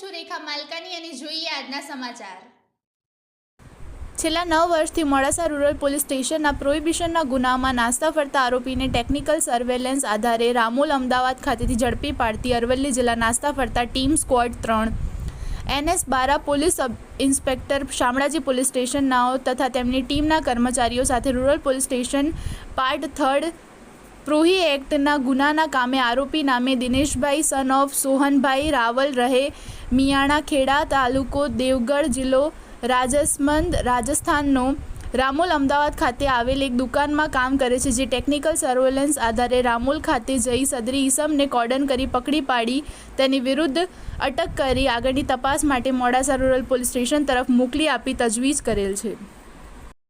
સુરેખા માલકાની અને જોઈએ આજના સમાચાર. છેલ્લા નવ વર્ષથી મોડાસા રૂરલ પોલીસ સ્ટેશનના પ્રોહિબિશનના ગુનામાં નાસ્તા ફરતા આરોપીને ટેકનિકલ સર્વેલન્સ આધારે રામોલ અમદાવાદ ખાતેથી ઝડપી પાડતી અરવલ્લી જિલ્લા નાસ્તા ફરતા ટીમ સ્ક્વોડ ત્રણ. એનએસ બારા police sub inspector Shamlaji police સ્ટેશનનાઓ તથા તેમની ટીમના કર્મચારીઓ સાથે rural police station part third પ્રોહી એક્ટના ગુનાના કામે આરોપી નામે દિનેશભાઈ સન ઓફ સોહનભાઈ રાવલ રહે. મિયાણા ખેડા તાલુકો દેવગઢ જિલ્લો રાજસમંદ રાજસ્થાનનો. રામોલ અમદાવાદ ખાતે આવેલ એક દુકાનમાં કામ કરે છે જે ટેકનિકલ સર્વેલન્સ આધારે રામોલ ખાતે જઈ સદરી ઈસમને કોર્ડન કરી પકડી પાડી, તેની વિરુદ્ધ અટક કરી આગળની તપાસ માટે મોડાસા રૂરલ પોલીસ સ્ટેશન તરફ મોકલી આપી તજવીજ કરેલ છે.